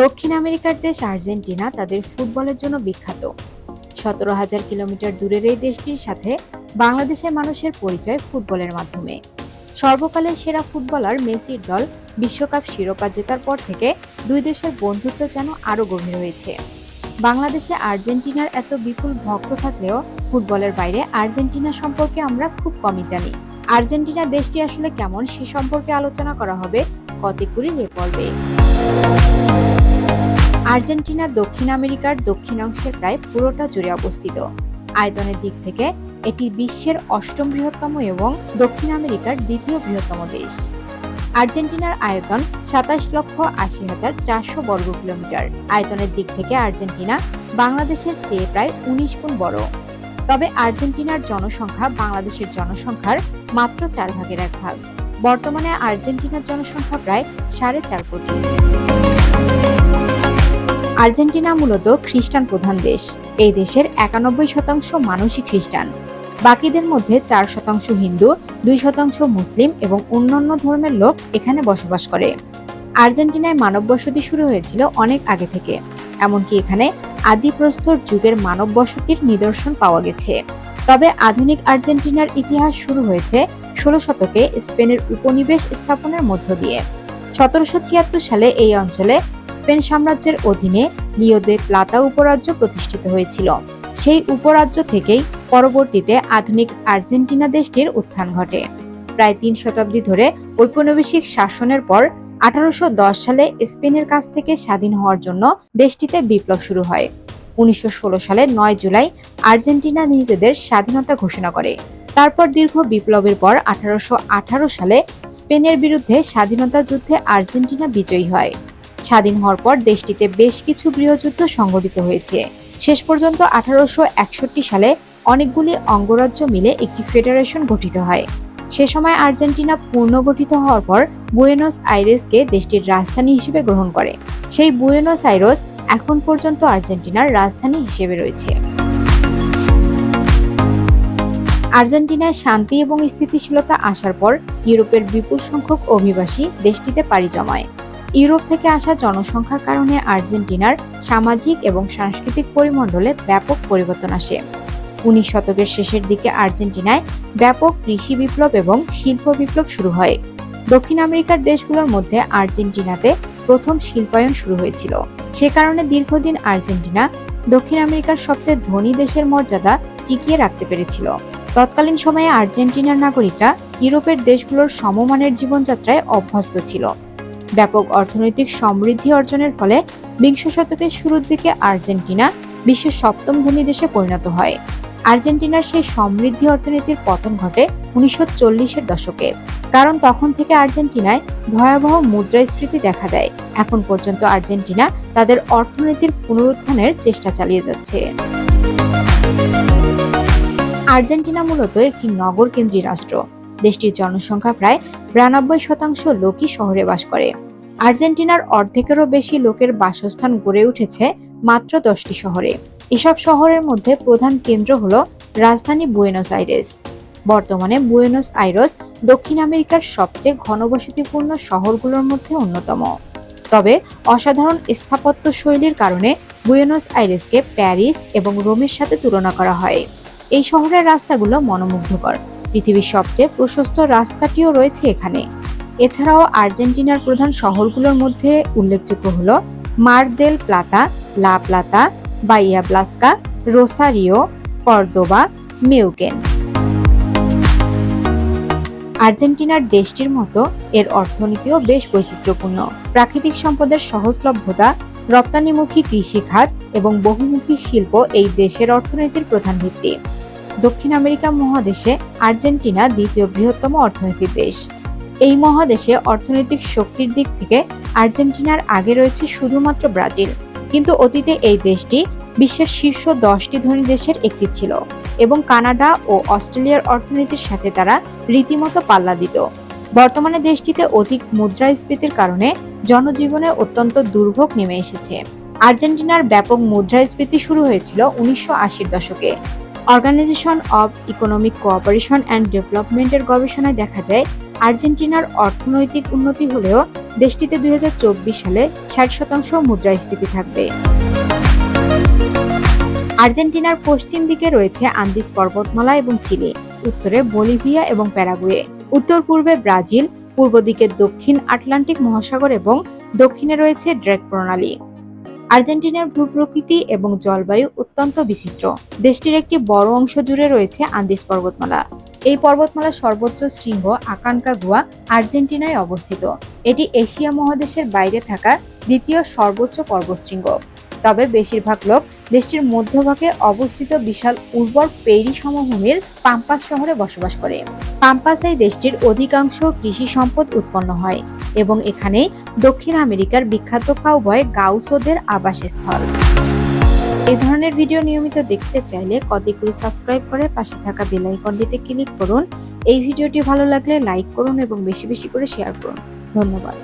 দক্ষিণ আমেরিকার দেশ আর্জেন্টিনা তাদের ফুটবলের জন্য বিখ্যাত। সতেরো হাজার কিলোমিটার দূরের এই দেশটির সাথে বাংলাদেশের মানুষের পরিচয় ফুটবলের মাধ্যমে। সর্বকালের সেরা ফুটবলার মেসির দল বিশ্বকাপ শিরোপা জেতার পর থেকে দুই দেশের বন্ধুত্ব যেন আরও গভীর হয়েছে। বাংলাদেশে আর্জেন্টিনার এত বিপুল ভক্ত থাকলেও ফুটবলের বাইরে আর্জেন্টিনা সম্পর্কে আমরা খুব কমই জানি। আর্জেন্টিনা দেশটি আসলে কেমন সে সম্পর্কে আলোচনা করা হবে কতিকুরি এ পর্বে। আর্জেন্টিনা, দক্ষিণ আমেরিকার দক্ষিণ অংশের প্রায় পুরোটা জুড়ে অবস্থিত। আয়তনের দিক থেকে এটি বিশ্বের অষ্টম বৃহত্তম এবং দক্ষিণ আমেরিকার দ্বিতীয় বৃহত্তম দেশ। আর্জেন্টিনার আয়তন সাতাশ লক্ষ আশি হাজার চারশো বর্গ কিলোমিটার। আয়তনের দিক থেকে আর্জেন্টিনা বাংলাদেশের চেয়ে প্রায় উনিশ গুণ বড়। তবে আর্জেন্টিনার জনসংখ্যা বাংলাদেশের জনসংখ্যার মাত্র চার ভাগের এক ভাগ। বর্তমানে আর্জেন্টিনার জনসংখ্যা প্রায় সাড়ে চার কোটি। আর্জেন্টিনা মূলত খ্রিস্টান প্রধান দেশ। এই দেশের একানব্বই শতাংশ মানুষই খ্রিস্টান। বাকিদের মধ্যে চার শতাংশ হিন্দু, দুই শতাংশ মুসলিম এবং অন্যান্য ধর্মের লোক এখানে বসবাস করে। আর্জেন্টিনায় মানব বসতি শুরু হয়েছিল অনেক আগে থেকে। এমনকি এখানে আদিপ্রস্তর যুগের মানব বসতির নিদর্শন পাওয়া গেছে। তবে আধুনিক আর্জেন্টিনার ইতিহাস শুরু হয়েছে ষোলো শতকে স্পেনের উপনিবেশ স্থাপনের মধ্য দিয়ে। সতেরোশো ছিয়াত্তর সালে এই অঞ্চলে স্পেন সাম্রাজ্যের অধীনে লিও দে প্লাতা উপরাজ্য প্রতিষ্ঠিত হয়েছিল। সেই উপরাজ্য থেকেই পরবর্তীতে আধুনিক আর্জেন্টিনা দেশটির উত্থান ঘটে। প্রায় তিন শতাব্দী ধরে ঔপনিবেশিক শাসনের পর আঠারোশো সালে স্পেনের কাছ থেকে স্বাধীন হওয়ার জন্য দেশটিতে বিপ্লব শুরু হয়। উনিশশো ষোলো সালে নয় জুলাই আর্জেন্টিনা নিজেদের স্বাধীনতা ঘোষণা করে। তারপর দীর্ঘ বিপ্লবের পর আঠারোশো আঠারো সালে স্পেনের বিরুদ্ধে স্বাধীনতা যুদ্ধে আর্জেন্টিনা বিজয়ী হয়। স্বাধীন হওয়ার পর দেশটিতে বেশ কিছু গৃহযুদ্ধ সংঘটিত হয়েছে। শেষ পর্যন্ত আঠারোশো একষট্টি সালে অনেকগুলি অঙ্গরাজ্য মিলে একটি ফেডারেশন গঠিত হয়। সে সময় আর্জেন্টিনা পুনর্গঠিত হওয়ার পর বুয়েনোস আইরেসকে দেশটির রাজধানী হিসেবে গ্রহণ করে। সেই বুয়েনোস আইরস এখন পর্যন্ত আর্জেন্টিনার রাজধানী হিসেবে রয়েছে। আর্জেন্টিনায় শান্তি এবং স্থিতিশীলতা আসার পর ইউরোপের বিপুল সংখ্যক অভিবাসী দেশটিতে পাড়ি জমায়। ইউরোপ থেকে আসা জনসংখ্যার কারণে আর্জেন্টিনার সামাজিক এবং সাংস্কৃতিক পরিমণ্ডলে ব্যাপক পরিবর্তন আসে। উনিশ শতকের শেষের দিকে আর্জেন্টিনায় ব্যাপক কৃষি বিপ্লব এবং শিল্প বিপ্লব শুরু হয়। দক্ষিণ আমেরিকার দেশগুলোর মধ্যে আর্জেন্টিনাতে প্রথম শিল্পায়ন শুরু হয়েছিল। সে কারণে দীর্ঘদিন আর্জেন্টিনা দক্ষিণ আমেরিকার সবচেয়ে ধনী দেশের মর্যাদা টিকিয়ে রাখতে পেরেছিল। তৎকালীন সময়ে আর্জেন্টিনার নাগরিকরা ইউরোপের দেশগুলোর সমমানের জীবনযাত্রায় অভ্যস্ত ছিল। ব্যাপক অর্থনৈতিক সমৃদ্ধি অর্জনের ফলে বিংশ শতকের শুরুর দিকে আর্জেন্টিনা বিশ্বের সপ্তম ধনী দেশে পরিণত হয়। আর্জেন্টিনার সেই সমৃদ্ধি অর্থনীতির পতন ঘটে উনিশশো চল্লিশের দশকে। কারণ তখন থেকে আর্জেন্টিনায় ভয়াবহ মুদ্রাস্ফীতি দেখা দেয়। এখন পর্যন্ত আর্জেন্টিনা তাদের অর্থনীতির পুনরুত্থানের চেষ্টা চালিয়ে যাচ্ছে। আর্জেন্টিনা মূলত একটি নগর কেন্দ্রী রাষ্ট্র। দেশটির জনসংখ্যা প্রায় বিরানব্বই শতাংশ লোকই শহরে বাস করে। আর্জেন্টিনার অর্ধেকেরও বেশি লোকের বাসস্থান গড়ে উঠেছে মাত্র দশটি শহরে। এসব শহরের মধ্যে প্রধান কেন্দ্র হল রাজধানী বুয়েনোস আইরেস। বর্তমানে বুয়েনোস আইরস দক্ষিণ আমেরিকার সবচেয়ে ঘনবসতিপূর্ণ শহরগুলোর মধ্যে অন্যতম। তবে অসাধারণ স্থাপত্য শৈলীর কারণে বুয়েনোস আইরেসকে প্যারিস এবং রোমের সাথে তুলনা করা হয়। এই শহরের রাস্তাগুলো মনোমুগ্ধকর। পৃথিবীর সবচেয়ে প্রশস্ত রাস্তাটিও রয়েছে এখানে। এছাড়াও আর্জেন্টিনার প্রধান শহরগুলোর মধ্যে উল্লেখযোগ্য হল মার দেল প্লাতা লা প্লাতা বাইয়া ব্লাস্কা রোসারিও কর্দোবা মেউকেন আর্জেন্টিনার দেশটির মতো এর অর্থনীতিও বেশ বৈচিত্র্যপূর্ণ। প্রাকৃতিক সম্পদের সহজলভ্যতা, রপ্তানিমুখী কৃষিখাত এবং বহুমুখী শিল্প এই দেশের অর্থনীতির প্রধান ভিত্তি। দক্ষিণ আমেরিকা মহাদেশে আর্জেন্টিনা দ্বিতীয় বৃহত্তম অর্থনীতির দেশ। এই মহাদেশে অর্থনৈতিক শক্তির দিক থেকে আর্জেন্টিনার আগে রয়েছে শুধুমাত্র ব্রাজিল। কিন্তু অতীতে এই দেশটি বিশ্বের শীর্ষ দশটি ধনী দেশের একটি ছিল এবং কানাডা ও অস্ট্রেলিয়ার অর্থনীতির সাথে তারা রীতিমতো পাল্লা দিত। বর্তমানে দেশটিতে অধিক মুদ্রাস্ফীতির কারণে জনজীবনে অত্যন্ত দুর্ভোগ নেমে এসেছে। আর্জেন্টিনার ব্যাপক মুদ্রাস্ফীতি শুরু হয়েছিল উনিশশো দশকে। Organisation of economic cooperation and ডেভেলপমেন্টের গবেষণায় দেখা যায়, আর্জেন্টিনার অর্থনৈতিক উন্নতি হলেও দেশটিতে দুই সালে ষাট শতাংশ মুদ্রাস্ফীতি থাকবে। আর্জেন্টিনার পশ্চিম দিকে রয়েছে আন্দিস পর্বতমালা এবং চিলি, উত্তরে বলিভিয়া এবং প্যারাগুয়ে, উত্তর পূর্বে ব্রাজিল, পূর্ব দিকে দক্ষিণ আটলান্টিক মহাসাগর এবং দক্ষিণে রয়েছে ড্রেক প্রণালী। আর্জেন্টিনার ভূপ্রকৃতি এবং জলবায়ু অত্যন্ত বিচিত্র। দেশটির একটি বড় অংশ জুড়ে রয়েছে আন্দিস পর্বতমালা। এই পর্বতমালার সর্বোচ্চ শৃঙ্গ আকানকাগুয়া আর্জেন্টিনায় অবস্থিত। এটি এশিয়া মহাদেশের বাইরে থাকা দ্বিতীয় সর্বোচ্চ পর্বতশৃঙ্গ। তবে বেশিরভাগ লোক দেশটির মধ্যভাগে অবস্থিত বিশাল উর্বর পেরি সমভূমির পাম্পাস শহরে বসবাস করে। পাম্পাস দেশটির অধিকাংশ কৃষি সম্পদ উৎপন্ন হয় এবং এখানে দক্ষিণ আমেরিকার বিখ্যাত কাউবয় গাউসোদের আবাসস্থল। এই ধরনের ভিডিও নিয়মিত দেখতে চাইলে কদিকগুলি সাবস্ক্রাইব করে পাশে থাকা বেল আইকনটিতে ক্লিক করুন। এই ভিডিওটি ভালো লাগলে লাইক করুন এবং বেশি বেশি করে শেয়ার করুন। ধন্যবাদ।